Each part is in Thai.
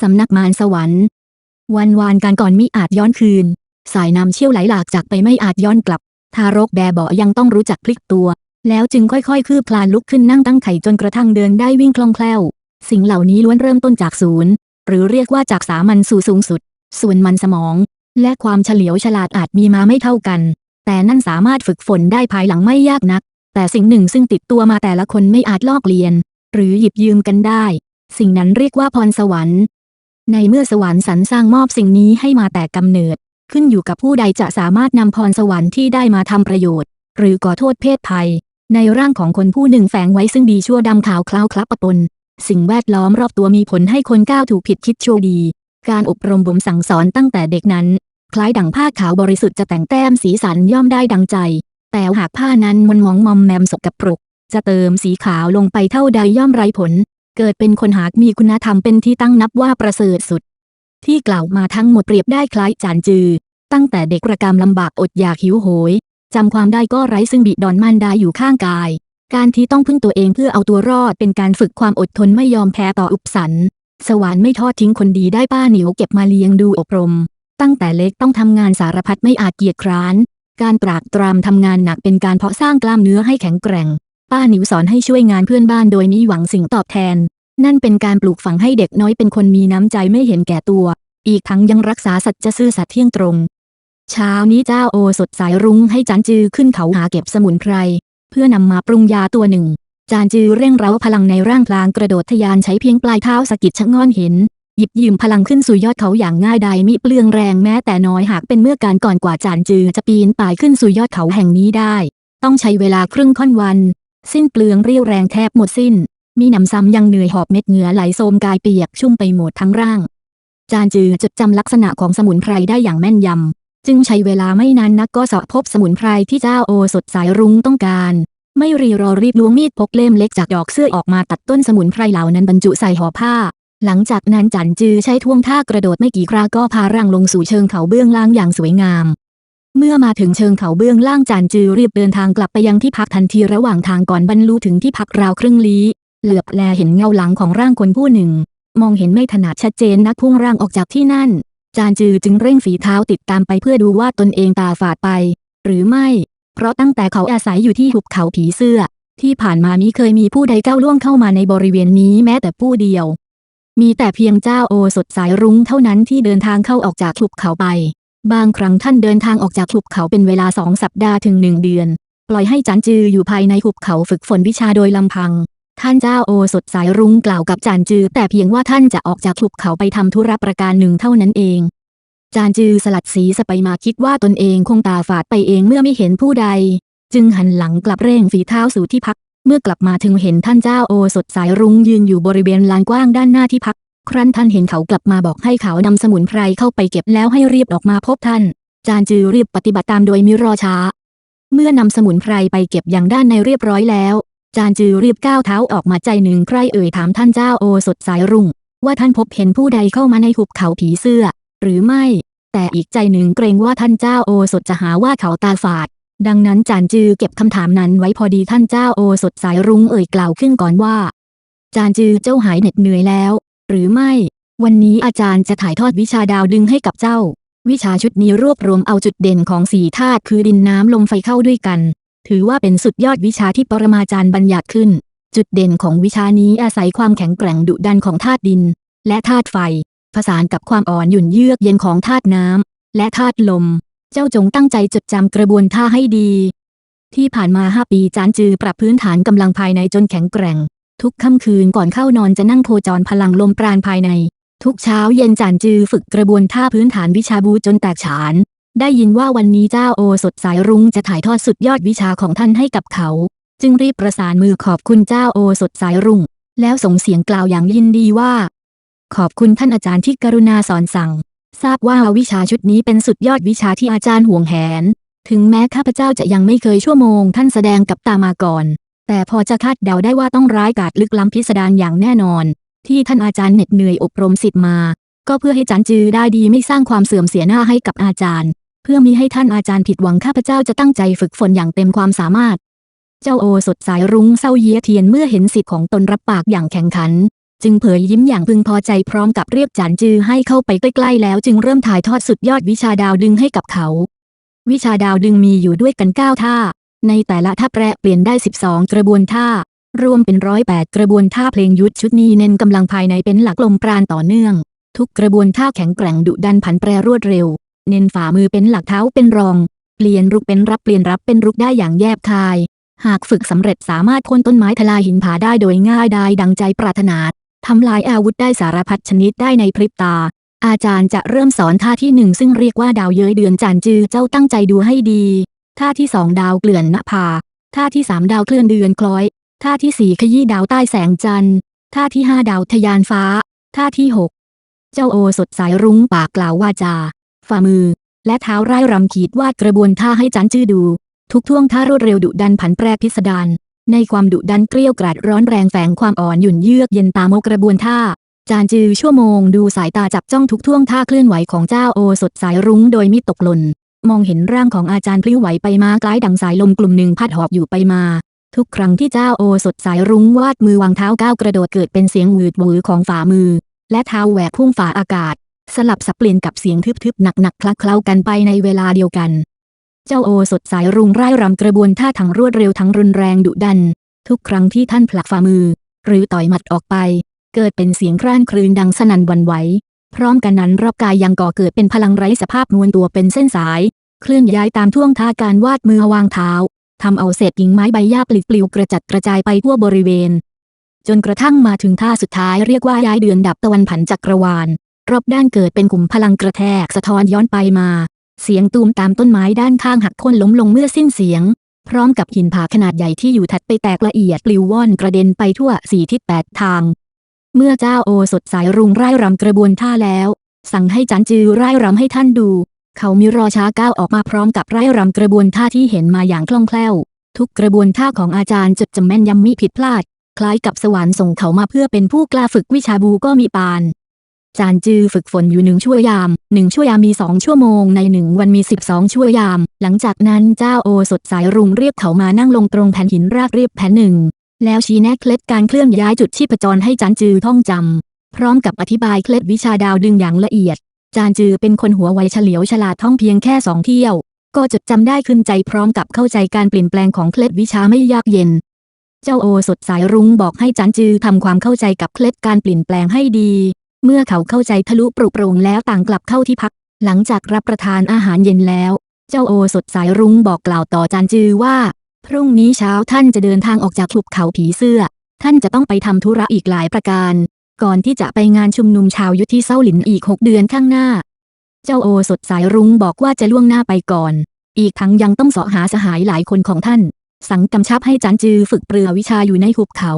สำนักมารสวรรค์ วันวานการก่อนมิอาจย้อนคืน สายน้ำเชี่ยวไหลหลากจากไปไม่อาจย้อนกลับ ทารกแบเบาะยังต้องรู้จักพลิกตัว แล้วจึงค่อยๆ คืบคลานลุกขึ้นนั่งตั้งไข่จนกระทั่งเดินได้วิ่งคล่องแคล่ว สิ่งเหล่านี้ล้วนเริ่มต้นจากศูนย์ หรือเรียกว่าจากสามัญสู่สูงสุด ส่วนมันสมอง และความเฉลียวฉลาดอาจมีมาไม่เท่ากัน แต่นั่นสามารถฝึกฝนได้ภายหลังไม่ยากนัก แต่สิ่งหนึ่งซึ่งติดตัวมาแต่ละคนไม่อาจลอกเลียน หรือหยิบยืมกันได้ สิ่งนั้นเรียกว่าพรสวรรค์ ในเมื่อสวรรค์สรรสร้างมอบสิ่งนี้ให้มาแต่กำเนิด ขึ้นอยู่กับผู้ใดจะสามารถนำพรสวรรค์ที่ได้มาทำประโยชน์ หรือก่อโทษเพศภัย ในร่างของคนผู้หนึ่งแฝงไว้ซึ่งดีชั่วดำขาวคล้าวคลับปะปน สิ่งแวดล้อมรอบตัวมีผลให้คนก้าวถูกผิดคิดชั่วดี การอบรมบ่มสั่งสอนตั้งแต่เด็กนั้น คล้ายดั่งผ้าขาวบริสุทธิ์จะแต่งแต้มสีสันย่อมได้ดังใจ แต่หากผ้านั้นมันมองมอมแมมสกปรกจะเติมสีขาวลงไปเท่าใดย่อมไร้ผล เกิดเป็นคนหากมีคุณธรรมเป็นที่ตั้งนับว่าประเสริฐสุด ที่กล่าวมาทั้งหมดเปรียบได้คล้ายจานจือ ตั้งแต่เด็กประกรรมลำบากอดอยากหิวโหยจำความได้ก็ไร้ซึ่งบิดอนมารดาอยู่ข้างกาย การที่ต้องพึ่งตัวเองเพื่อเอาตัวรอดเป็นการฝึกความอดทนไม่ยอมแพ้ต่ออุปสรรคสวรรค์ไม่ทอดทิ้งคนดีได้ป้าเหนียวเก็บมาเลี้ยงดูอบรม ตั้งแต่เล็กต้องทำงานสารพัดไม่อาจเกียจคร้าน การตรากตรำทำงานหนักเป็นการเพาะสร้างกล้ามเนื้อให้แข็งแกร่ง ป้าหนิวสอนให้ช่วยงานเพื่อนบ้านโดยมิหวังสิ่งตอบแทน นั่นเป็นการปลูกฝังให้เด็กน้อยเป็นคนมีน้ำใจไม่เห็นแก่ตัว อีกทั้งยังรักษาสัจจะซื่อสัตย์เที่ยงตรง เช้านี้เจ้าโอสดสายรุ้งให้จานจือขึ้นเขาหาเก็บสมุนไพร เพื่อนำมาปรุงยาตัวหนึ่ง จานจือเร่งเร้าพลังในร่างพลางกระโดดทะยานใช้เพียงปลายเท้าสะกิดชะง่อนเห็นหยิบยืมพลังขึ้นสู่ยอดเขาอย่างง่ายดายมิเปลืองแรงแม้แต่น้อยหากเป็นเมื่อการก่อนกว่าจานจือจะปีนป่ายขึ้นสู่ยอดเขาแห่งนี้ได้ ต้องใช้เวลาครึ่งค่อนวัน สิ้นเปลืองเรี่ยวแรงแทบหมดสิ้น มีหนำซ้ำยังเหนื่อยหอบเม็ดเหงื่อไหลโซมกายเปียกชุ่มไปหมดทั้งร่าง จานจือจดจำลักษณะของสมุนไพรได้อย่างแม่นยำ จึงใช้เวลาไม่นานนักก็สอบพบสมุนไพรที่เจ้าโอสดสายรุ้งต้องการไม่รีรอรีบล้วงมีดพกเล่มเล็กจากดอกเสื้อออกมาตัดต้นสมุนไพรเหล่านั้นบรรจุใส่ห่อผ้า หลังจากนั้นจันจือใช้ท่วงท่ากระโดดไม่กี่คราก็พาร่างลงสู่เชิงเขาเบื้องล่างอย่างสวยงาม เมื่อมาถึงเชิงเขาเบื้องล่างจันจือรีบเดินทางกลับไปยังที่พักทันทีระหว่างทางก่อนบรรลุถึงที่พักราวครึ่งลี้เหลือบแลเห็นเงาหลังของร่างคนผู้หนึ่ง มองเห็นไม่ถนัดชัดเจนนักพุ่งร่างออกจากที่นั่น จานจือจึงเร่งฝีเท้าติดตามไปเพื่อดูว่าตนเองตาฝาดไป หรือไม่ เพราะตั้งแต่เขาอาศัยอยู่ที่หุบเขาผีเสื้อ ที่ผ่านมามิเคยมีผู้ใดก้าวล่วงเข้ามาในบริเวณนี้แม้แต่ผู้เดียว มีแต่เพียงเจ้าโอสดสายรุ้งเท่านั้นที่เดินทางเข้าออกจากหุบเขาไป บางครั้งท่านเดินทางออกจากหุบเขาเป็นเวลาสองสัปดาห์ถึงหนึ่งเดือน ปล่อยให้จันจืออยู่ภายในหุบเขาฝึกฝนวิชาโดยลำพัง ท่านเจ้าโอสดสายรุ้งกล่าวกับจานจือ แต่เพียงว่าท่านจะออกจากหุบเขาไปทำธุระประการหนึ่งเท่านั้นเองจานจือสลัดสีสไปมาคิดว่าตนเองคงตาฝาดไปเองเมื่อไม่เห็นผู้ใด จึงหันหลังกลับเร่งฝีเท้าสู่ที่พัก เมื่อกลับมาถึงเห็นท่านเจ้าโอสดสายรุ้งยืนอยู่บริเวณลานกว้างด้านหน้าที่พัก ครั้นท่านเห็นเขากลับมาบอกให้เขานำสมุนไพรเข้าไปเก็บแล้วให้รีบออกมาพบท่าน จานจือรีบปฏิบัติตามโดยมิรอช้า เมื่อนำสมุนไพรไปเก็บอย่างด้านในเรียบร้อยแล้ว จานจือรีบก้าวเท้าออกมาใจหนึ่งใครเอ่ยถามท่านเจ้าโอสดสายรุ่ง ว่าท่านพบเห็นผู้ใดเข้ามาในหุบเขาผีเสื้อ หรือไม่ แต่อีกใจหนึ่งเกรงว่าท่านเจ้าโอสดจะหาว่าเขาตาฝาด ดังนั้นจานจือเก็บคำถามนั้นไว้พอดีท่านเจ้าโอสดสายรุ้งเอ่ยกล่าวขึ้นก่อนว่า จานจือเจ้าหายเหน็ดเหนื่อยแล้ว หรือไม่ วันนี้อาจารย์จะถ่ายทอดวิชาดาวดึงให้กับเจ้า วิชาชุดนี้รวบรวมเอาจุดเด่นของสี่ธาตุคือดินน้ำลมไฟเข้าด้วยกัน ถือว่าเป็นสุดยอดวิชาที่ปรมาจารย์บัญญัติขึ้น จุดเด่นของวิชานี้อาศัยความแข็งแกร่งดุดันของธาตุดิน และธาตุไฟ ผสานกับความอ่อนหยุ่นเยือกเย็นของธาตุน้ำและธาตุลม เจ้าจงตั้งใจจดจำกระบวนท่าให้ดี ที่ผ่านมาห้าปีจานจือปรับพื้นฐานกำลังภายในจนแข็งแกร่ง ทุกค่ำคืนก่อนเข้านอนจะนั่งโคจรพลังลมปราณภายใน ทุกเช้าเย็นจานจือฝึกกระบวนท่าพื้นฐานวิชาบูจนแตกฉาน ได้ยินว่าวันนี้เจ้าโอสดสายรุ้งจะถ่ายทอดสุดยอดวิชาของท่านให้กับเขา จึงรีบประสานมือขอบคุณเจ้าโอสดสายรุ่งแล้วส่งเสียงกล่าวอย่างยินดีว่า ขอบคุณท่านอาจารย์ที่กรุณาสอนสั่ง ทราบว่าวิชาชุดนี้เป็นสุดยอดวิชาที่อาจารย์ห่วงแหน ถึงแม้ข้าพเจ้าจะยังไม่เคยชั่วโมงท่านแสดงกับตามาก่อน แต่พอจะคาดเดาได้ว่าต้องร้ายกาจลึกล้ำพิสดารอย่างแน่นอน ที่ท่านอาจารย์เหน็ดเหนื่อยอบรมสิทธิ์มา ก็เพื่อให้จันจือได้ดีไม่สร้างความเสื่อมเสียหน้าให้กับอาจารย์ เพื่อมิให้ท่านอาจารย์ผิดหวังข้าพเจ้าจะตั้งใจฝึกฝนอย่างเต็มความสามารถ เจ้าโอสดสายรุ้งเศร้าเยียเทียนเมื่อเห็นสิทธิ์ของตนรับปากอย่างแข็งขัน จึงเผยยิ้มอย่างพึงพอใจพร้อมกับเรียกจานจือให้เข้าไปใกล้ๆแล้วจึงเริ่มถ่ายทอดสุดยอดวิชาดาวดึงให้กับเขา วิชาดาวดึงมีอยู่ด้วยกัน9ท่า ในแต่ละท่าแปรเปลี่ยนได้ 12 กระบวนท่า รวมเป็นร้อยแปดกระบวนท่าเพลงยุทธชุดนี้เน้นกำลังภายในเป็นหลักลมปราณต่อเนื่อง ทุกกระบวนท่าแข็งแกร่งดุดันผันแปรรวดเร็ว เน้นฝ่ามือเป็นหลักเท้าเป็นรอง เปลี่ยนรุกเป็นรับเปลี่ยนรับเป็นรุกได้อย่างแยบคาย หากฝึกสำเร็จสามารถโค่นต้นไม้ทลายหินผาได้โดยง่ายได้ดังใจปรารถนาทำลายอาวุธได้สารพัดชนิดได้ในพริบตา อาจารย์จะเริ่มสอนท่าที่หนึ่งซึ่งเรียกว่าดาวเย้ยเดือนจานจือเจ้าตั้งใจดูให้ดี ท่าที่สองดาวเกลื่อนนภา ท่าที่สามดาวเคลื่อนเดือนคล้อย ท่าที่สี่ขยี้ดาวใต้แสงจันทร์ ท่าที่ห้าดาวทยานฟ้า ท่าที่หกเจ้าโอสดสายรุ้งปากกล่าววาจา ฝ่ามือ และเท้าไร่รำขีดวาดกระบวนท่าให้จันจื้อดู ทุกท่วงท่ารวดเร็วดุดันผันแปรพิสดารในความดุดันเกลี้ยวกราดร้อนแรงแฝงความอ่อนหยุ่นเยือกเย็นตามโมกระบวนท่า จานจือชั่วโมงดูสายตาจับจ้องทุกท่วงท่าเคลื่อนไหวของเจ้าโอสดสายรุ้งโดยมิตกหล่น มองเห็นร่างของอาจารย์พลิ้วไหวไปมาคล้ายดังสายลมกลุ่มหนึ่งพัดหอบอยู่ไปมา ทุกครั้งที่เจ้าโอสดสายรุ้งวาดมือวางเท้าก้าวกระโดดเกิดเป็นเสียงหวืดหวือของฝ่ามือ และเท้าแหวกพุ่งฝ่าอากาศ สลับสับเปลี่ยนกับเสียงทึบๆหนักๆคลักเคล้ากันไปในเวลาเดียวกัน เจ้าโอสดสายรุ้งไร่รำกระบวนท่าทั้งรวดเร็วทั้งรุนแรงดุดัน ทุกครั้งที่ท่านผลักฝ่ามือ หรือต่อยหมัดออกไป เกิดเป็นเสียงคร่านครืนดังสนั่นวันไหว พร้อมกันนั้นรอบกายยังก่อเกิดเป็นพลังไร้สภาพนวลตัวเป็นเส้นสาย เคลื่อนย้ายตามท่วงท่าการวาดมือวางเท้าทำเอาเศษกิ่งไม้ใบหญ้าปลิดปลิวกระจัดกระจายไปทั่วบริเวณ จนกระทั่งมาถึงท่าสุดท้ายเรียกว่าย้ายเดือนดับตะวันผันจักรวาล รอบด้านเกิดเป็นกลุ่มพลังกระแทกสะท้อนย้อนไปมา เสียงตูมตามต้นไม้ด้านข้างหักโค่นล้มลงเมื่อสิ้นเสียง พร้อมกับหินผาขนาดใหญ่ที่อยู่ถัดไปแตกละเอียดปลิวว่อนกระเด็นไปทั่วสี่ทิศแปดทาง เมื่อเจ้าโอสดสายรุงไร่รำกระบวนท่าแล้ว สั่งให้จันจือไร่รำให้ท่านดู เขามีรอช้าก้าวออกมาพร้อมกับไร่รำกระบวนท่าที่เห็นมาอย่างคล่องแคล่ว ทุกกระบวนท่าของอาจารย์จดจำแม่นยำมิผิดพลาด คล้ายกับสวรรค์ส่งเขามาเพื่อเป็นผู้กล้าฝึกวิชาบูก็มีปาน จานจือฝึกฝนอยู่หนึ่งชั่วยามหนึ่งชั่วยามมีสองชั่วโมงในหนึ่งวันมีสิบสองชั่วยาม หลังจากนั้นเจ้าโอสดสายรุงเรียกเขามานั่งลงตรงแผ่นหินรากเรียบแผ่นหนึ่ง แล้วชี้แนะเคล็ดการเคลื่อนย้ายจุดชีพจรให้จานจือท่องจำพร้อมกับอธิบายเคล็ดวิชาดาวดึงอย่างละเอียด จานจือเป็นคนหัวไวเฉลียวฉลาดท่องเพียงแค่สองเที่ยว ก็จดจำได้ขึ้นใจพร้อมกับเข้าใจการเปลี่ยนแปลงของเคล็ดวิชาไม่ยากเย็น เจ้าโอสดสายรุ้งบอกให้จันจือทำความเข้าใจกับเคล็ดการเปลี่ยนแปลงให้ดี เมื่อเขาเข้าใจทะลุปรุโปร่งแล้วต่างกลับเข้าที่พัก หลังจากรับประทานอาหารเย็นแล้ว เจ้าโอสดสายรุ้งบอกกล่าวต่อจันจือว่า พรุ่งนี้เช้าท่านจะเดินทางออกจากหุบเขาผีเสื้อ ท่านจะต้องไปทำธุระอีกหลายประการ ก่อนที่จะไปงานชุมนุมชาวยุทธที่เซาหลินอีกหกเดือนข้างหน้า เจ้าโอสดสายรุ้งบอกว่าจะล่วงหน้าไปก่อน อีกทั้งยังต้องเสาะหาสหายหลายคนของท่าน สั่งกำชับให้จันจือฝึกเปลือวิชาอยู่ในหุบเขา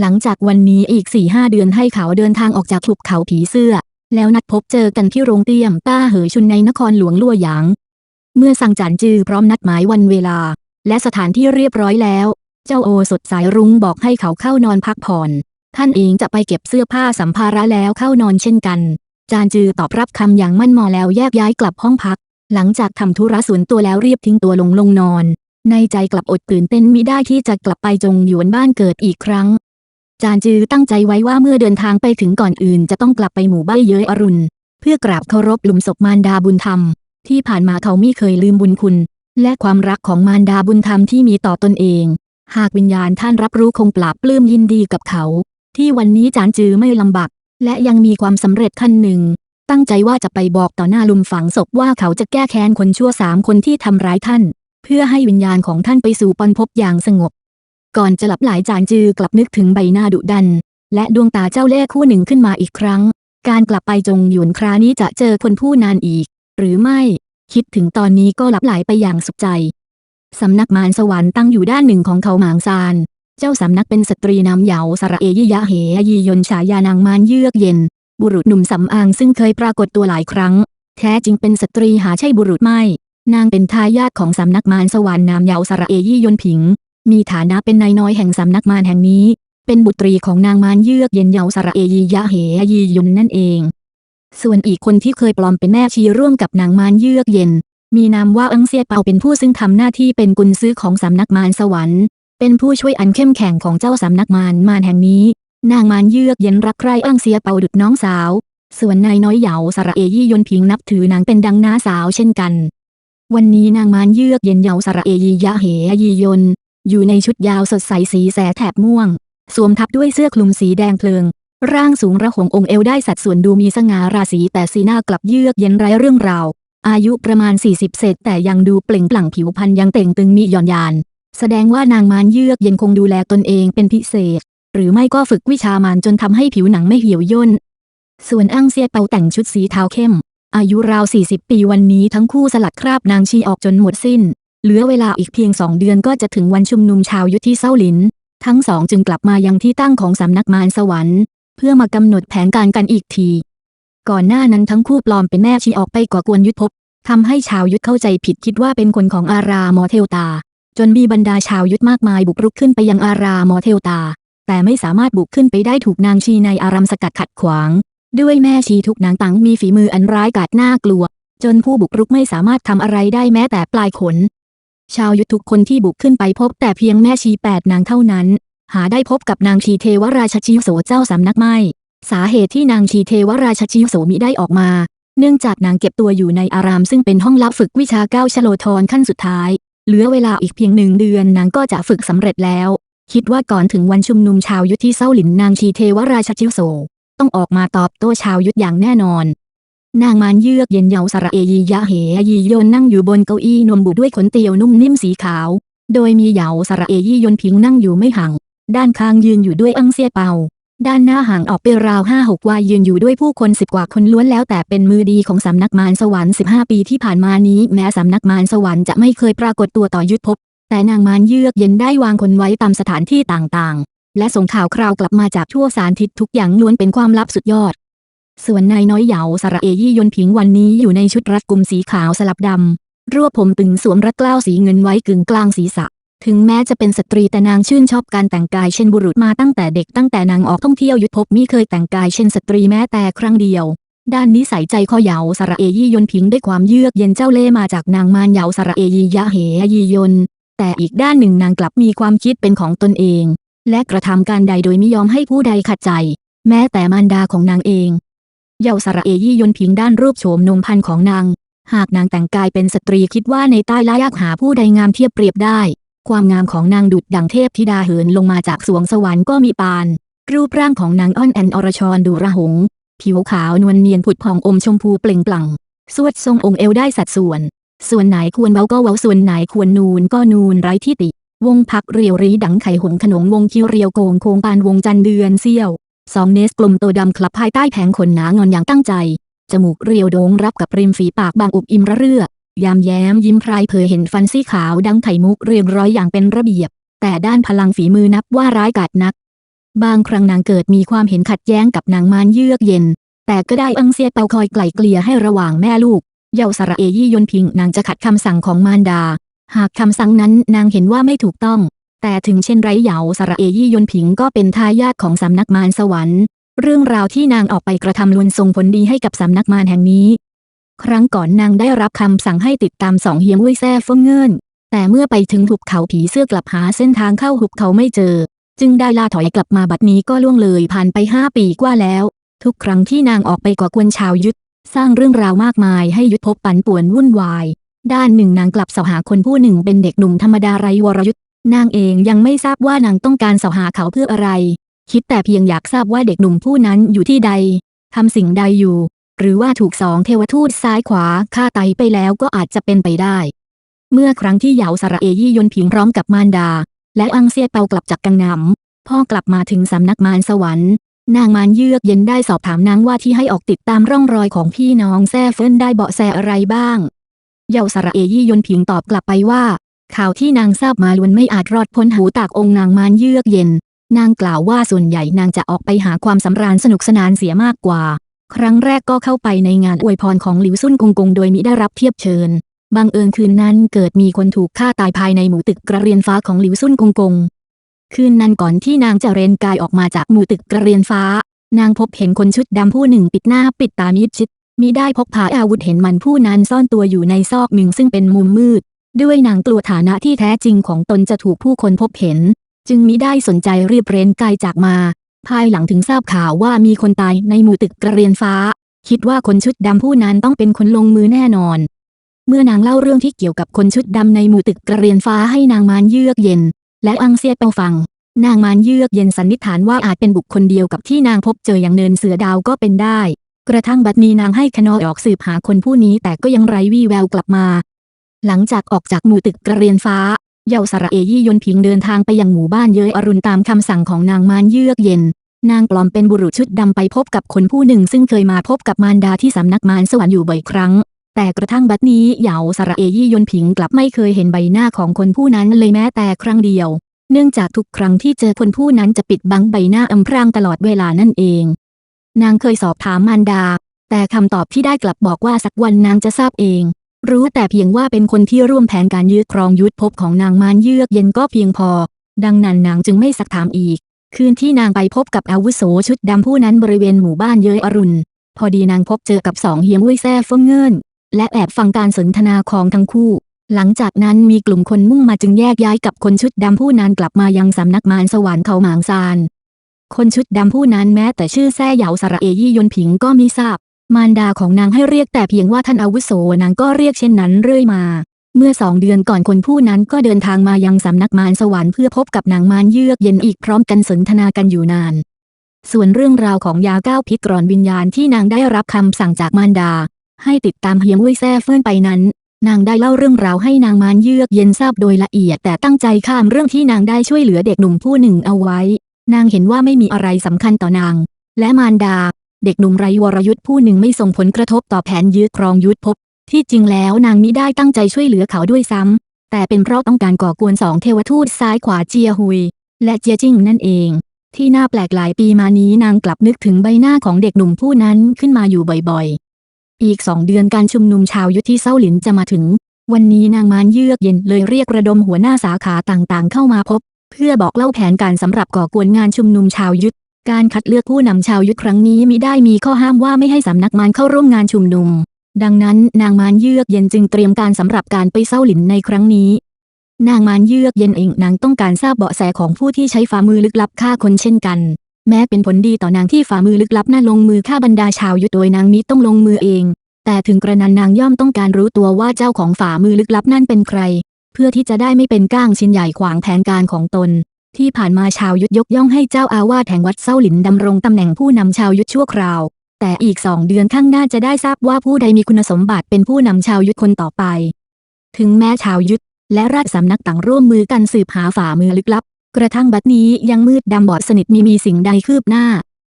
หลังจากวันนี้อีกสี่ห้าเดือนให้เขาเดินทางออกจากหุบเขาผีเสื้อ แล้วนัดพบเจอกันที่โรงเตี้ยมต้าเหอชุนในนครหลวงลั่วหยาง เมื่อสั่งจันจือพร้อมนัดหมายวันเวลา และสถานที่เรียบร้อยแล้ว เจ้าโอสดสายรุ้งบอกให้เขาเข้านอนพักผ่อน ท่านเองจะไปเก็บเสื้อผ้าสัมภาระแล้วเข้านอนเช่นกัน จานจือตอบรับคำอย่างมั่นมอแล้วแยกย้ายกลับห้องพัก หลังจากทำธุระส่วนตัวแล้วเรียบทิ้งตัวลงลงนอน ในใจกลับอดตื่นเต้นมิได้ที่จะกลับไปจงหยวนบ้านเกิดอีกครั้ง จานจือตั้งใจไว้ว่าเมื่อเดินทางไปถึงก่อนอื่น จะต้องกลับไปหมู่บ้านเย้ยอรุณเพื่อกราบเคารพหลุมศพมารดาบุญธรรม ที่ผ่านมาเขาไม่เคยลืมบุญคุณ และความรักของมารดาบุญธรรมที่มีต่อตนเอง หากวิญญาณท่านรับรู้คงปราบปลื้มยินดีกับเขา ที่วันนี้จานจือไม่ลำบากและยังมีความสำเร็จขั้นหนึ่ง ตั้งใจว่าจะไปบอกต่อหน้าลุมฝังศพว่าเขาจะแก้แค้นคนชั่วสามคนที่ทำร้ายท่าน เพื่อให้วิญญาณของท่านไปสู่ปอนภพอย่างสงบ ก่อนจะหลับหลายจานจือกลับนึกถึงใบหน้าดุดัน และดวงตาเจ้าเล่ห์คู่หนึ่งขึ้นมาอีกครั้ง การกลับไปจงหยวนครานี้จะเจอคนผู้นานอีก หรือไม่ คิดถึงตอนนี้ก็หลับไหลไปอย่างสุขใจ สำนักมารสวรรค์ตั้งอยู่ด้านหนึ่งของเขาหมางซาน เจ้าสำนักเป็นสตรีนามเหยาสระเอยิยะเหยียนฉายานางมารเยือกเย็น บุรุษหนุ่มสำอางซึ่งเคยปรากฏตัวหลายครั้ง แท้จริงเป็นสตรีหาใช่บุรุษไม่ นางเป็นทายาทของสำนักมารสวรรค์นามเหยาสระเอยี่ยนผิง มีฐานะเป็นนายน้อยแห่งสำนักมารแห่งนี้ เป็นบุตรีของนางมารเยือกเย็นเหยาสระเอยียะเหยียนนั่นเอง ส่วนอีกคนที่เคยปลอมเป็นแม่ชีร่วมกับนางมารเยือกเย็น มีนามว่าอังเซียเปาเป็นผู้ซึ่งทำหน้าที่เป็นกุญซื้อของสำนักมารสวรรค์ เป็นผู้ช่วยอันเข้มแข็งของเจ้าสำนักมารมารแห่งนี้ นางมานเยือกเย็นรักใคร่อ้างเสียเปาดุดน้องสาว ส่วนนายน้อยเหยาสระเอยี่ยนพิงนับถือนางเป็นดังน้าสาวเช่นกัน วันนี้นางมานเยือกเย็นเหยาสระเอยียะเหยยียนอยู่ในชุดยาวสดใสสีแสแถบม่วง สวมทับด้วยเสื้อคลุมสีแดงเพลิง ร่างสูงระหงองเอวได้สัดส่วนดูมีสง่าราศีแต่สีหน้ากลับเยือกเย็นไร้เรื่องราว อายุประมาณ 40 เศษแต่ยังดูเปล่งปลั่งผิวพรรณยังเต่งตึงมีหย่อนยาน แสดงว่านางมานเยือกเย็นคงดูแลตนเองเป็นพิเศษ หรือไม่ก็ฝึกวิชามานจนทำให้ผิวหนังไม่เหี่ยวย่น ส่วนอั้งเซียเปาแต่งชุดสีเทาเข้ม อายุราว 40 ปีวันนี้ทั้งคู่สลัดคราบนางชีออกจนหมดสิ้น เหลือเวลาอีกเพียงสองเดือนก็จะถึงวันชุมนุมชาวยุทธที่เซาหลิน ทั้งสองจึงกลับมายังที่ตั้งของสำนักมารสวรรค์ เพื่อมากำหนดแผนการกันอีกที ก่อนหน้านั้นทั้งคู่ปลอมเป็นแม่ชีออกไปก่อกวนยุทธภพทำให้ชาวยุทธเข้าใจผิดคิดว่าเป็นคนของอารามอเทลตา จนมีบรรดาชาวยุทธมากมายบุกรุกขึ้นไปยังอารามอเทลตา แต่ไม่สามารถบุกขึ้นไปได้ถูกนางชีในอารามสกัดขัดขวาง ด้วยแม่ชีทุกนางตังมีฝีมืออันร้ายกาจน่ากลัว จนผู้บุกรุกไม่สามารถทำอะไรได้แม้แต่ปลายขน ชาวยุทธทุกคนที่บุกขึ้นไปพบแต่เพียงแม่ชีแปดนางเท่านั้น หาได้พบกับนางชีเทวราชชิวโสเจ้าสำนักไม่ สาเหตุที่นางชีเทวราชชิวโสมิได้ออกมา เนื่องจากนางเก็บตัวอยู่ในอารามซึ่งเป็นห้องลับฝึกวิชาเก้าชโลธรขั้นสุดท้าย เหลือเวลาอีกเพียงหนึ่งเดือนนางก็จะฝึกสำเร็จแล้ว คิดว่าก่อนถึงวันชุมนุมชาวยุทธที่เซาหลินนางชีเทวราชชิวโสต้องออกมาตอบโต้ชาวยุทธอย่างแน่นอน นางมานเยือกเย็นเยาสระเอยียะเหยยียนนั่งอยู่บนเก้าอี้นวมบุด้วยขนเตียวนุ่มนิ่มสีขาว โดยมีเหยาสระเอยียนพิงนั่งอยู่ไม่ห่าง ด้านข้างยืนอยู่ด้วยอังเซียเปา ด้านหน้าห่างออกไปราวห้าหกวายืนอยู่ด้วยผู้คนสิบกว่าคนล้วนแล้วแต่เป็นมือดีของสำนักมารสวรรค์15ปีที่ผ่านมานี้แม้สำนักมารสวรรค์จะไม่เคยปรากฏตัวต่อยุทธภพแต่นางมารเยือกเย็นได้วางคนไว้ตามสถานที่ต่างๆ และส่งข่าวคราวกลับมาจากทั่วสารทิศทุกอย่างล้วนเป็นความลับสุดยอด ส่วนนายน้อยเหยาสระเอยี่ยนผิงวันนี้อยู่ในชุดรัดกุมสีขาวสลับดำรวบผมตึงสวมรัดเกล้าสีเงินไว้กึ่งกลางศีรษะ ถึงแม้จะเป็นสตรีแต่นางชื่นชอบการแต่งกายเช่นบุรุษมาตั้งแต่เด็กตั้งแต่นางออกท่องเที่ยวยุทธภพมิเคยแต่งกายเช่นสตรีแม้แต่ครั้งเดียว ด้านนิสัยใจคอเหยาสระเอยี่ยนผิงด้วยความเยือกเย็นเจ้าเล่มาจากนางมารเหยาสระเอยียะเหยียน แต่อีกด้านหนึ่งนางกลับมีความคิดเป็นของตนเอง และกระทำการใดโดยไม่ยอมให้ผู้ใดขัดใจ แม้แต่มารดาของนางเองเยาสระเอยี่ยนพิงด้านรูปโฉมนมพันของนาง หากนางแต่งกายเป็นสตรีคิดว่าในใต้ละยากหาผู้ใดงามเทียบเปรียบได้ ความงามของนางดุดดังเทพธิดาเหินลงมาจากสวงสวรรค์ก็มีปาน รูปร่างของนางอ้อนแอนอรชรดูระหง ผิวขาวนวลเนียนผุดผ่องอมชมพูเปล่งปลั่ง สวดทรงองค์เอวได้สัดส่วน ส่วนไหนควรเว้าก็เว้าส่วนไหนควรนูนก็นูนไร้ที่ติ วงพักเรียวรีดังไข่หงขนงวงคิ้วเรียวโกงโคงปานวงจันเดือนเซี่ยวสองเนสกลมโตดำคลับภายใต้แผงขนหนางอนอย่างตั้งใจ จมูกเรียวโด่งรับกับริมฝีปากบางอุบอิมระเรื่อ ยามแย้มยิ้มพรายเผยเห็นฟันซี่ขาวดังไข่มุกเรียงร้อยอย่างเป็นระเบียบ แต่ด้านพลังฝีมือนับว่าร้ายกาจนัก บางครั้งนางเกิดมีความเห็นขัดแย้งกับนางมารเยือกเย็น แต่ก็ได้อังเซียเปาคอยไกล่เกลี่ยให้ระหว่างแม่ลูก เยาสระเอยี่ยนพิงนางจะขัดคำสั่งของมารดา หากคำสั่งนั้นนางเห็นว่าไม่ถูกต้อง แต่ถึงเช่นไรเหยาสระเอยี่ยนพิงก็เป็นทายาทของสำนักมารสวรรค์เรื่องราวที่นางออกไปกระทำล้วนส่งผลดีให้กับสำนักมารแห่งนี้ ครั้งก่อนนางได้รับคำสั่งให้ติดตามสองเฮียงวุ้ยแซ่ฟงเงิน แต่เมื่อไปถึงหุบเขาผีเสื้อกลับหาเส้นทางเข้าหุบเขาไม่เจอ จึงได้ล่าถอยกลับมาบัดนี้ก็ล่วงเลยผ่านไปห้าปีกว่าแล้ว ทุกครั้งที่นางออกไปก่อกวนชาวยุทธสร้างเรื่องราวมากมายให้ยุทธภพปั่นป่วนวุ่นวาย ด้านหนึ่งนางกลับเสาหาคนผู้หนึ่งเป็นเด็กหนุ่มธรรมดาไรวรยุทธนางเองยังไม่ทราบว่านางต้องการเสาหาเขาเพื่ออะไร คิดแต่เพียงอยากทราบว่าเด็กหนุ่มผู้นั้นอยู่ที่ใดทำสิ่งใดอยู่ หรือว่าถูกสองเทวทูตซ้ายขวาฆ่าไตไปแล้วก็อาจจะเป็นไปได้ เมื่อครั้งที่เหยาสระเอยี่ยนผิงพร้อมกับมารดา และอังเซียเปากลับจากกังนำพ่อกลับมาถึงสำนักมารสวรรค์ นางมารเยือกเย็นได้สอบถามนางว่าที่ให้ออกติดตามร่องรอยของพี่น้องแซ่เฟินได้เบาะแสอะไรบ้างเยาสระเอยี่ยนผิงตอบกลับไปว่า ข่าวที่นางทราบมาล้วนไม่อาจรอดพ้นหูตากองค์นางมารเยือกเย็นนางกล่าวว่าส่วนใหญ่นางจะออกไปหาความสำราญสนุกสนานเสียมากกว่า ครั้งแรกก็เข้าไปในงานอวยพรของหลิวซุ่นกงกงโดยมิได้รับเทียบเชิญ บังเอิญคืนนั้นเกิดมีคนถูกฆ่าตายภายในหมู่ตึกกระเรียนฟ้าของหลิวซุ่นกงกง คืนนั้นก่อนที่นางจะเรนกายออกมาจากหมู่ตึกกระเรียนฟ้า นางพบเห็นคนชุดดำผู้หนึ่งปิดหน้าปิดตามิดชิดมิได้พกพาอาวุธเห็นมันผู้นั้นซ่อนตัวอยู่ในซอกหนึ่งซึ่งเป็นมุมมืด ด้วยนางกลัวฐานะที่แท้จริงของตนจะถูกผู้คนพบเห็น จึงมิได้สนใจรีบเรนกายจากมา ภายหลังถึงทราบข่าวว่ามีคนตายในหมู่ตึกกระเรียนฟ้า คิดว่าคนชุดดำผู้นั้นต้องเป็นคนลงมือแน่นอน เมื่อนางเล่าเรื่องที่เกี่ยวกับคนชุดดำในหมู่ตึกกระเรียนฟ้าให้นางมานเยือกเย็น และอังเซียเปาฟัง นางมานเยือกเย็นสันนิษฐานว่าอาจเป็นบุคคลเดียวกับที่นางพบเจออย่างเนินเสือดาวก็เป็นได้ กระทั่งบัดนี้นางให้คณะออกสืบหาคนผู้นี้แต่ก็ยังไร้วี่แววกลับมา หลังจากออกจากหมู่ตึกกระเรียนฟ้า เยาสระเอยี่ยนพิงเดินทางไปยังหมู่บ้านเยยอรุณตามคำสั่งของนางมานเยือกเย็น นางปลอมเป็นบุรุษชุดดำไปพบกับคนผู้หนึ่งซึ่งเคยมาพบกับมารดาที่สำนักมารสวรรค์อยู่บ่อยครั้ง แต่กระทั่งบัดนี้เหยาสระเอยี่ยนพิงกลับไม่เคยเห็นใบหน้าของคนผู้นั้นเลยแม้แต่ครั้งเดียว เนื่องจากทุกครั้งที่เจอคนผู้นั้นจะปิดบังใบหน้าอำพรางตลอดเวลานั่นเอง นางเคยสอบถามมารดา แต่คำตอบที่ได้กลับบอกว่าสักวันนางจะทราบเอง รู้แต่เพียงว่าเป็นคนที่ร่วมแผนการยึดครองยุทธภพของนางมารเยือกเย็นก็เพียงพอ ดังนั้นนางจึงไม่สักถามอีก คืนที่นางไปพบกับอาวุโสชุดดำผู้นั้นบริเวณหมู่บ้านเยยอรุณ พอดีนางพบเจอกับสองเฮียมอุ้ยแซ่เฟิงเงินและแอบฟังการสนทนาของทั้งคู่ หลังจากนั้นมีกลุ่มคนมุ่งมาจึงแยกย้ายกับคนชุดดำผู้นั้นกลับมายังสำนักมารสวรรค์เขาหมางซาน คนชุดดำผู้นั้นแม้แต่ชื่อแซ่เหยาสระเอยี่ยนผิงก็มิทราบ มารดาของนางให้เรียกแต่เพียงว่าท่านอาวุโสนางก็เรียกเช่นนั้นเรื่อยมา เมื่อสองเดือนก่อนคนผู้นั้นก็เดินทางมายังสำนักมารสวรรค์เพื่อพบกับนางมารเยือกเย็นอีกพร้อมกันสนทนากันอยู่นาน ส่วนเรื่องราวของยาก้าวพิษกรอนวิญญาณที่นางได้รับคำสั่งจากมารดา ให้ติดตามเฮียงอุ้ยแซ่เฟิ่อนไปนั้น นางได้เล่าเรื่องราวให้นางมารเยือกเย็นทราบโดยละเอียดแต่ตั้งใจข้ามเรื่องที่นางได้ช่วยเหลือเด็กหนุ่มผู้หนึ่งเอาไว้ นางเห็นว่าไม่มีอะไรสำคัญต่อนางและมารดา เด็กหนุ่มไรวรยุทธ์ผู้หนึ่งไม่ส่งผลกระทบต่อแผนยึดครองยุทธภพ ที่จริงแล้วนางมิได้ตั้งใจช่วยเหลือเขาด้วยซ้ำ แต่เป็นเพราะต้องการก่อกวนสองเทวทูตซ้ายขวาเจียฮุย และเจียจิ้งนั่นเอง ที่น่าแปลกหลายปีมานี้นางกลับนึกถึงใบหน้าของเด็กหนุ่มผู้นั้นขึ้นมาอยู่บ่อยๆ อีกสองเดือนการชุมนุมชาวยุทธที่เซาหลินจะมาถึง วันนี้นางมานเยือกเย็นเลยเรียกระดมหัวหน้าสาขาต่างๆ เข้ามาพบ เพื่อบอกเล่าแผนการสำหรับก่อกวนงานชุมนุมชาวยุทธ การคัดเลือกผู้นำชาวยุทธครั้งนี้มิได้มีข้อห้ามว่าไม่ให้สำนักมารเข้าร่วมงานชุมนุม ดังนั้นนางมารเยือกเย็นจึงเตรียมการสำหรับการไปเซาหลินในครั้งนี้ นางมารเยือกเย็นเองนางต้องการทราบเบาะแสของผู้ที่ใช้ฝ่ามือลึกลับฆ่าคนเช่นกัน แม้เป็นผลดีต่อนางที่ฝ่ามือลึกลับน่าลงมือฆ่าบรรดาชาวยุทธโดยนางมิต้องลงมือเอง แต่ถึงกระนั้นนางย่อมต้องการรู้ตัวว่าเจ้าของฝ่ามือลึกลับนั่นเป็นใคร เพื่อที่จะได้ไม่เป็นก้างชิ้นใหญ่ขวางแผนการของตน ที่ผ่านมาชาวยุทธยกย่องให้เจ้าอาวาสแห่งวัดเซาหลินดำรงตำแหน่งผู้นำชาวยุทธชั่วคราว แต่อีกสองเดือนข้างหน้าจะได้ทราบว่าผู้ใดมีคุณสมบัติเป็นผู้นำชาวยุทธคนต่อไป ถึงแม้ชาวยุทธและราชสำนักต่างร่วมมือกันสืบหาฝ่ามือลึกลับ กระทั่งบัดนี้ยังมืดดำบอดสนิทมีมีสิ่งใดคืบหน้า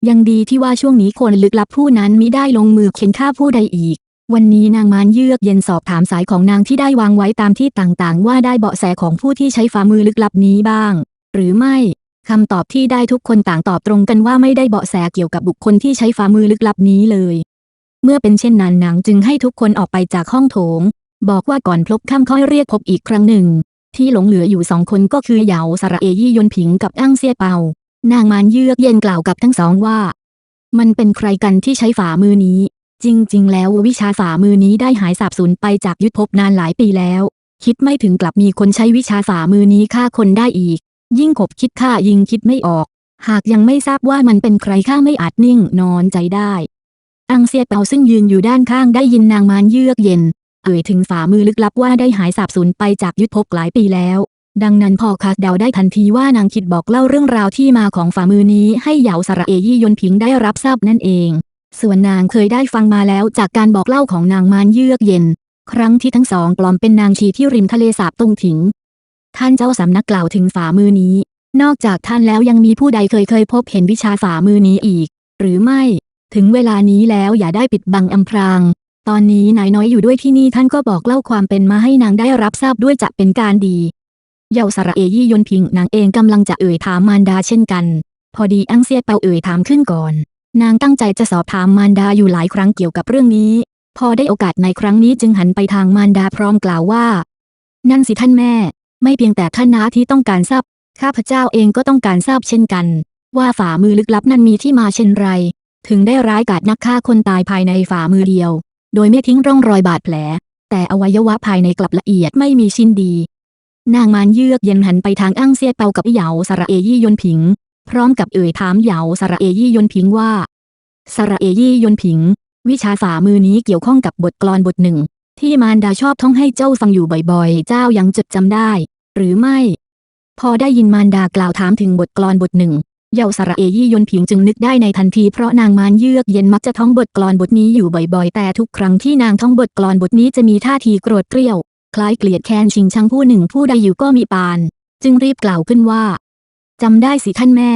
ยังดีที่ว่าช่วงนี้คนลึกลับผู้นั้นมิได้ลงมือเข็นฆ่าผู้ใดอีกวันนี้นางมารเยือกเย็นสอบถามสายของนางที่ได้วางไว้ตามที่ต่างๆ ว่าได้เบาะแสของผู้ที่ใช้ฝ่ามือลึกลับนี้บ้าง หรือไม่คำตอบที่ได้ทุกคนต่างตอบตรงกันว่าไม่ได้เบาะแสเกี่ยวกับบุคคลที่ใช้ฝ่ามือลึกลับนี้เลย เมื่อเป็นเช่นนั้นนางจึงให้ทุกคนออกไปจากห้องโถง บอกว่าก่อนพลบค่ำค่อยเรียกพบอีกครั้งหนึ่ง ที่หลงเหลืออยู่สองคนก็คือเหยาสระเอยี่ยนผิงกับอั้งเซียเปา นางมารเยือกเย็นกล่าวกับทั้งสองว่า มันเป็นใครกันที่ใช้ฝ่ามือนี้ จริง ๆ แล้ววิชาฝ่ามือนี้ได้หายสาบสูญไปจากยุทธภพนานหลายปีแล้ว คิดไม่ถึงกลับมีคนใช้วิชาฝ่ามือนี้ฆ่าคนได้อีก ยิ่งขบคิดฆ่ายิงคิดไม่ออก หากยังไม่ทราบว่ามันเป็นใครข้าไม่อาจนิ่งนอนใจได้ อังเซียเปาซึ่งยืนอยู่ด้านข้างได้ยินนางมารเยือกเย็น เอ่ยถึงฝ่ามือลึกลับว่าได้หายสาบสูญไปจากยุทธภพหลายปีแล้ว ดังนั้นพอคาดเดาได้ทันทีว่านางคิดบอกเล่าเรื่องราวที่มาของฝ่ามือนี้ให้เหยาสระเอยี่ยนผิงได้รับทราบนั่นเอง ส่วนนางเคยได้ฟังมาแล้วจากการบอกเล่าของนางมารเยือกเย็น ครั้งที่ทั้งสองปลอมเป็นนางชีที่ริมทะเลสาบตงถิง ท่านเจ้าสำนักกล่าวถึงฝ่ามือนี้ นอกจากท่านแล้วยังมีผู้ใดเคยเคยพบเห็นวิชาฝ่ามือนี้อีก หรือไม่ ถึงเวลานี้แล้วอย่าได้ปิดบังอำพราง ตอนนี้นายน้อยอยู่ด้วยที่นี่ท่านก็บอกเล่าความเป็นมาให้นางได้รับทราบด้วยจะเป็นการดีเยาสระเอยี่ยนพิงนางเองกำลังจะเอ่ยถามมารดาเช่นกัน พอดีอังเซียเปาเอ่ยถามขึ้นก่อน นางตั้งใจจะสอบถามมารดาอยู่หลายครั้งเกี่ยวกับเรื่องนี้ พอได้โอกาสในครั้งนี้จึงหันไปทางมารดาพร้อมกล่าวว่า นั่นสิท่านแม่ ไม่เพียงแต่ท่านนาที่ต้องการทราบ ข้าพเจ้าเองก็ต้องการทราบเช่นกัน ว่าฝ่ามือลึกลับนั้นมีที่มาเช่นไร ถึงได้ร้ายกาจนักฆ่าคนตายภายในฝ่ามือเดียว โดยไม่ทิ้งร่องรอยบาดแผล แต่อวัยวะภายในกลับละเอียดไม่มีชิ้นดี นางมารเยือกเย็นหันไปทางอั้งเซียเปากับเหยาสระเอยี่ยนผิง พร้อมกับเอ่ยถามเหยาสระเอยี่ยนผิงว่าสระเอยี่ยนผิง วิชาฝ่ามือนี้เกี่ยวข้องกับบทกลอนบทหนึ่ง ที่มารดาชอบท่องให้เจ้าฟังอยู่บ่อยๆ เจ้ายังจดจำได้ หรือไม่ พอได้ยินมารดากล่าวถามถึงบทกลอนบทหนึ่ง เยาวสระเอยี่ยนผิงจึงนึกได้ในทันทีเพราะนางมารเยือกเย็นมักจะท่องบทกลอนบทนี้อยู่บ่อยๆ แต่ทุกครั้งที่นางท่องบทกลอนบทนี้จะมีท่าทีโกรธเกรี้ยว คล้ายเกลียดแค้นชิงชังผู้หนึ่งผู้ใดอยู่ก็มีปาน จึงรีบกล่าวขึ้นว่าจำได้สิท่านแม่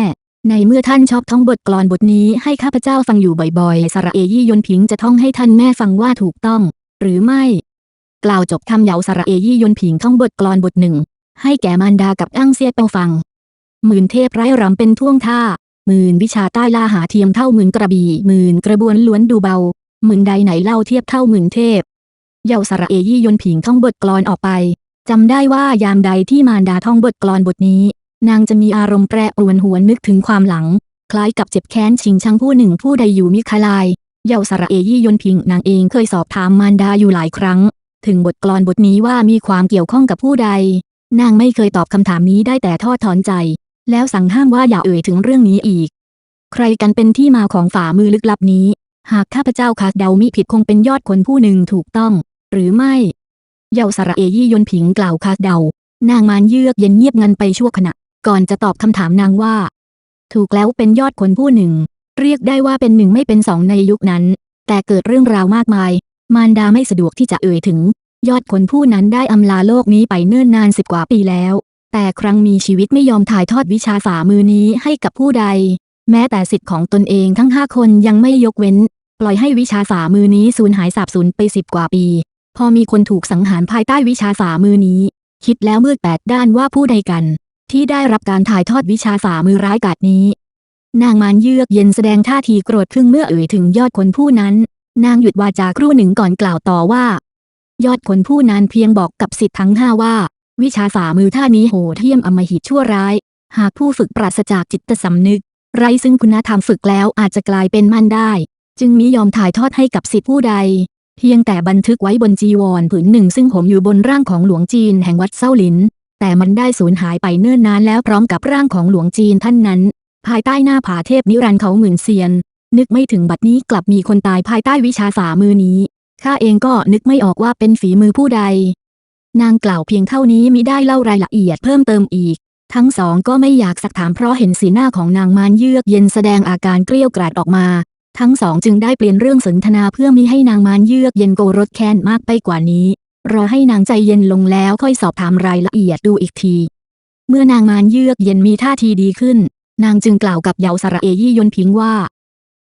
ในเมื่อท่านชอบท่องบทกลอนบทนี้ให้ข้าพเจ้าฟังอยู่บ่อยๆ สระเอยี่ยนผิงจะท่องให้ท่านแม่ฟังว่าถูกต้อง หรือไม่ กล่าวจบคำเหยาสระเอยี่ยนผิงท่องบทกลอนบทหนึ่ง ให้แก่มารดากับอั้งเซียเปาฟัง หมื่นเทพไร้รำเป็นท่วงท่า หมื่นวิชาใต้ล่าหาเทียมเท่าหมื่นกระบี่หมื่นกระบวนล้วนดูเบา หมื่นใดไหนเล่าเทียบเท่าหมื่นเทพเยาสระเอยี่ยนผิงท่องบทกลอนออกไปจำได้ว่ายามใดที่มารดาท่องบทกลอนบทนี้ นางจะมีอารมณ์แปรปรวนหวนนึกถึงความหลัง คล้ายกับเจ็บแค้นชิงชังผู้หนึ่งผู้ใดอยู่มิคลาย เยาวสระเอยี่ยนพิงนางเองเคยสอบถามมารดาอยู่หลายครั้ง ถึงบทกลอนบทนี้ว่ามีความเกี่ยวข้องกับผู้ใด นางไม่เคยตอบคำถามนี้ได้แต่ทอดถอนใจ แล้วสั่งห้ามว่าอย่าเอ่ยถึงเรื่องนี้อีก ใครกันเป็นที่มาของฝ่ามือลึกลับนี้ หากข้าพเจ้าคาดเดามิผิดคงเป็นยอดคนผู้หนึ่งถูกต้อง หรือไม่ เยาวสระเอยี่ยนผิงกล่าวคาดเดา นางมารเยือกเย็นเงียบงันไปชั่วขณะ ก่อนจะตอบคำถามนางว่า ถูกแล้วเป็นยอดคนผู้หนึ่ง เรียกได้ว่าเป็นหนึ่งไม่เป็นสองในยุคนั้น แต่เกิดเรื่องราวมากมาย มารดาไม่สะดวกที่จะเอ่ยถึง ยอดคนผู้นั้นได้อำลาโลกนี้ไปเนิ่นนานสิบกว่าปีแล้ว แต่ครั้งมีชีวิตไม่ยอมถ่ายทอดวิชาฝ่ามือนี้ให้กับผู้ใด แม้แต่สิทธิ์ของตนเองทั้งห้าคนยังไม่ยกเว้น ปล่อยให้วิชาฝ่ามือนี้สูญหายสาบสูญไปสิบกว่าปี พอมีคนถูกสังหารภายใต้วิชาฝ่ามือนี้ คิดแล้วมืดแปดด้านว่าผู้ใดกัน ที่ได้รับการถ่ายทอดวิชาฝ่ามือร้ายกาจนี้ นางมารเยือกเย็นแสดงท่าทีโกรธครึ่งเมื่อเอ่ยถึงยอดคนผู้นั้น นางหยุดวาจาครู่หนึ่งก่อนกล่าวต่อว่า ยอดคนผู้นั้นเพียงบอกกับสิทธิ์ทั้งห้าว่า วิชาฝ่ามือท่านี้โหดเหี้ยมอมหิตชั่วร้าย หากผู้ฝึกปราศจากจิตสำนึก ไร้ซึ่งคุณธรรมฝึกแล้วอาจจะกลายเป็นมันได้ จึงมิยอมถ่ายทอดให้กับสิทธิผู้ใด เพียงแต่บันทึกไว้บนจีวรผืนหนึ่งซึ่งผมอยู่บนร่างของหลวงจีนแห่งวัดเซาหลินแต่มันได้สูญหายไปเนิ่นนานแล้วพร้อมกับร่างของหลวงจีนท่านนั้น ภายใต้หน้าผาเทพนิรันดร์เขาหมื่นเซียน นึกไม่ถึงบัดนี้กลับมีคนตายภายใต้วิชาฝ่ามือนี้ ข้าเองก็นึกไม่ออกว่าเป็นฝีมือผู้ใด นางกล่าวเพียงเท่านี้มิได้เล่ารายละเอียดเพิ่มเติมอีก ทั้งสองก็ไม่อยากสักถามเพราะเห็นสีหน้าของนางมารเยือกเย็นแสดงอาการเกลี้ยวกราดออกมา ทั้งสองจึงได้เปลี่ยนเรื่องสนทนาเพื่อมิให้นางมารเยือกเย็นโกรธแค้นมากไปกว่านี้ รอให้นางใจเย็นลงแล้วค่อยสอบถามรายละเอียดดูอีกที เมื่อนางมารเยือกเย็นมีท่าทีดีขึ้น นางจึงกล่าวกับเยาสระเอยี่ยนพิงว่า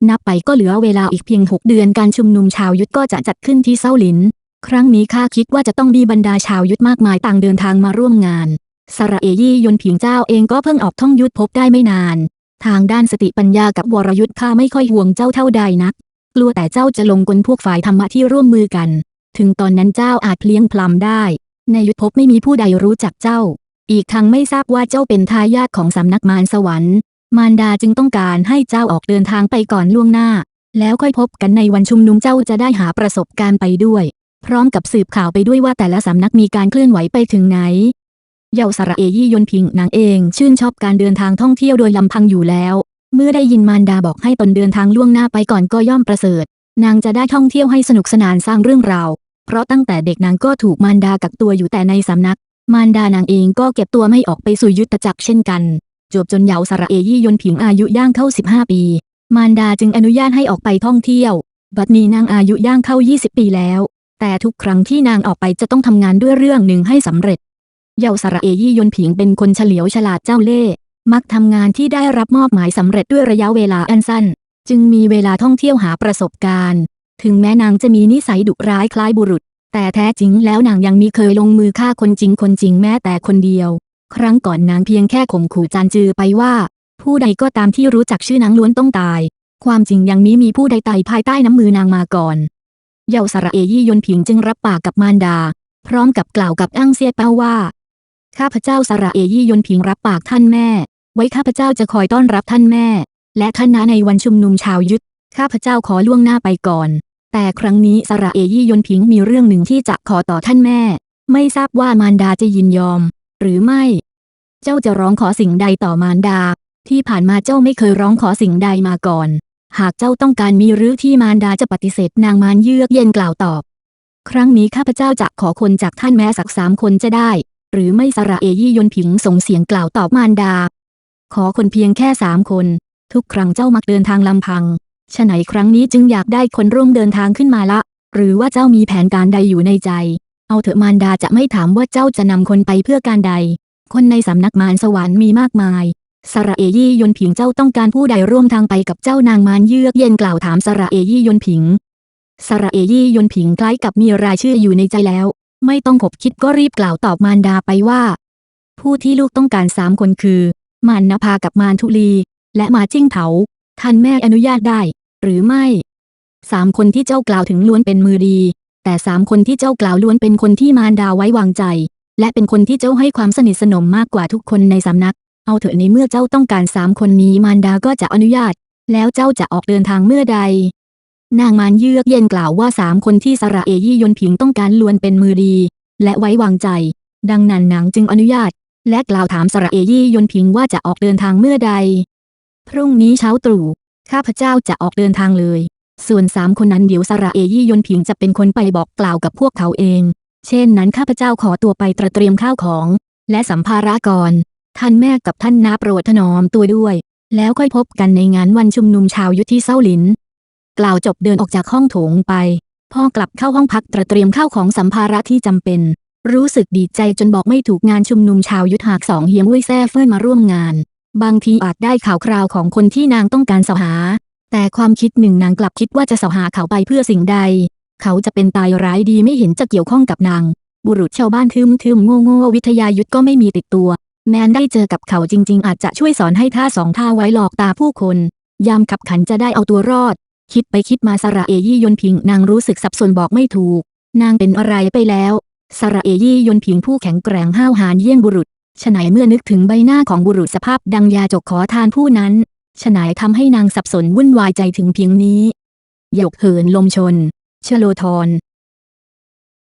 นับไปก็เหลือเวลาอีกเพียงหกเดือนการชุมนุมชาวยุทธก็จะจัดขึ้นที่เซาหลิน ครั้งนี้ข้าคิดว่าจะต้องมีบรรดาชาวยุทธมากมายต่างเดินทางมาร่วมงาน สระเอยี่ยนผิงเจ้าเองก็เพิ่งออกท่องยุทธพบได้ไม่นาน ทางด้านสติปัญญากับวรยุทธข้าไม่ค่อยห่วงเจ้าเท่าใดนัก กลัวแต่เจ้าจะลงกลพวกฝ่ายธรรมะที่ร่วมมือกัน ถึงตอนนั้นเจ้าอาจเพลี้ยงพลำได้ ในยุทธภพไม่มีผู้ใดรู้จักเจ้า อีกทั้งไม่ทราบว่าเจ้าเป็นทายาทของสำนักมารสวรรค์ มารดาจึงต้องการให้เจ้าออกเดินทางไปก่อนล่วงหน้า แล้วค่อยพบกันในวันชุมนุมเจ้าจะได้หาประสบการณ์ไปด้วย พร้อมกับสืบข่าวไปด้วยว่าแต่ละสำนักมีการเคลื่อนไหวไปถึงไหน เยาสระเอยี่ยนพิงนางเองชื่นชอบการเดินทางท่องเที่ยวโดยลำพังอยู่แล้ว เมื่อได้ยินมารดาบอกให้ตนเดินทางล่วงหน้าไปก่อนก็ย่อมประเสริฐ นางจะได้ท่องเที่ยวให้สนุกสนานสร้างเรื่องราว เพราะตั้งแต่เด็กนางก็ถูกมารดากักตัวอยู่แต่ในสำนัก มารดานางเองก็เก็บตัวไม่ออกไปสู่ยุทธจักรเช่นกันจบจนเหยาสระเอยี่ยนผิงอายุย่างเข้า 15 ปี มารดาจึงอนุญาตให้ออกไปท่องเที่ยว บัดนี้นางอายุย่างเข้า 20 ปีแล้ว แต่ทุกครั้งที่นางออกไปจะต้องทำงานด้วยเรื่องหนึ่งให้สำเร็จ เหยาสระเอยี่ยนผิงเป็นคนเฉลียวฉลาดเจ้าเล่ห์มักทำงานที่ได้รับมอบหมายสำเร็จด้วยระยะเวลาอันสั้น จึงมีเวลาท่องเที่ยวหาประสบการณ์ ถึงแม้นางจะมีนิสัยดุร้ายคล้ายบุรุษ แต่แท้จริงแล้วนางยังมีเคยลงมือฆ่าคนจริงคนจริงแม้แต่คนเดียว ครั้งก่อนนางเพียงแค่ข่มขู่จานจือไปว่า ผู้ใดก็ตามที่รู้จักชื่อนางล้วนต้องตาย ความจริงยังมีมีผู้ใดตายภายใต้น้ำมือนางมาก่อนเยาวสระเอยี่ยนผิงจึงรับปากกับมารดา พร้อมกับกล่าวกับอั้งเซียเป้าว่า ข้าพเจ้าสระเอยี่ยนผิงรับปากท่านแม่ ไว้ข้าพเจ้าจะคอยต้อนรับท่านแม่ และท่านนาในวันชุมนุมชาวยุทธข้าพเจ้าขอล่วงหน้าไปก่อน แต่ครั้งนี้สระเอยี่ยนผิงมีเรื่องหนึ่งที่จะขอต่อท่านแม่ ไม่ทราบว่ามารดาจะยินยอม หรือไม่ เจ้าจะร้องขอสิ่งใดต่อมารดา ที่ผ่านมาเจ้าไม่เคยร้องขอสิ่งใดมาก่อน หากเจ้าต้องการมีหรือที่มารดาจะปฏิเสธนางมารเยือกเย็นกล่าวตอบ ครั้งนี้ข้าพเจ้าจะขอคนจากท่านแม้สักสามคนจะได้ หรือไม่สระเอยี่ยนผิงส่งเสียงกล่าวตอบมารดา ขอคนเพียงแค่สามคน ทุกครั้งเจ้ามักเดินทางลำพัง ฉะไหนครั้งนี้จึงอยากได้คนร่วมเดินทางขึ้นมาละ หรือว่าเจ้ามีแผนการใดอยู่ในใจ เอาเถอะมารดาจะไม่ถามว่าเจ้าจะนำคนไปเพื่อการใด คนในสำนักมารสวรรค์มีมากมายสระเอยี่ยนผิงเจ้าต้องการผู้ใดร่วมทางไปกับเจ้านางมารเยือกเย็นกล่าวถามสระเอยี่ยนผิงสระเอยี่ยนผิงคล้ายกับมีรายชื่ออยู่ในใจแล้ว ไม่ต้องขบคิดก็รีบกล่าวตอบมารดาไปว่า ผู้ที่ลูกต้องการสามคนคือ มารนภากับมารทุลี และมาจิ้งเถา ท่านแม่อนุญาตได้ หรือไม่สามคนที่เจ้ากล่าวถึงล้วนเป็นมือดี แต่สามคนที่เจ้ากล่าวล้วนเป็นคนที่มารดาไว้วางใจ และเป็นคนที่เจ้าให้ความสนิทสนมมากกว่าทุกคนในสำนัก เอาเถอะในเมื่อเจ้าต้องการสามคนนี้มารดาก็จะอนุญาต แล้วเจ้าจะออกเดินทางเมื่อใด นางมารเยือกเย็นกล่าวว่าสามคนที่สระเอยี่ยนผิงต้องการล้วนเป็นมือดี และไว้วางใจ ดังนั้นนางจึงอนุญาต และกล่าวถามสระเอยี่ยนผิงว่าจะออกเดินทางเมื่อใด พรุ่งนี้เช้าตรู่ข้าพเจ้าจะออกเดินทางเลย ส่วนสามคนนั้นเดี๋ยวสระเอยี่ยนผิงจะเป็นคนไปบอกกล่าวกับพวกเขาเอง เช่นนั้นข้าพเจ้าขอตัวไปตระเตรียมข้าวของ และสัมภาระก่อน ท่านแม่กับท่านนาโปรดถนอมตัวด้วย แล้วค่อยพบกันในงานวันชุมนุมชาวยุทธที่เซาหลิน กล่าวจบเดินออกจากห้องโถงไป พ่อกลับเข้าห้องพักตระเตรียมข้าวของสัมภาระที่จำเป็น รู้สึกดีใจจนบอกไม่ถูกงานชุมนุมชาวยุทธหากสองเฮียงอุ้ยแซ่เฟิ่นมาร่วมงาน บางทีอาจได้ข่าวคราวของคนที่นางต้องการเสาหา แต่ความคิดหนึ่งนางกลับคิดว่าจะเสาหาเขาไปเพื่อสิ่งใด เขาจะเป็นตายร้ายดีไม่เห็นจะเกี่ยวข้องกับนาง บุรุษชาวบ้านทึมทึมโง่โง่วิทยายุทธก็ไม่มีติดตัว แมนได้เจอกับเขาจริง ๆ อาจจะช่วยสอนให้ท่าสองท่าไว้หลอกตาผู้คน ยามขับขันจะได้เอาตัวรอด คิดไปคิดมาสระเอยี่ยนพิงนางรู้สึกสับสนบอกไม่ถูก นางเป็นอะไรไปแล้วสระเอยี่ยนพิงผู้แข็งแกร่งห้าวหาญเยี่ยงบุรุษ ฉนายเมื่อนึกถึงใบหน้าของบุรุษสภาพดังยาจกขอทานผู้นั้นฉนายทำให้นางสับสนวุ่นวายใจถึงเพียงนี้ หยกเหินลมชน ชโลทร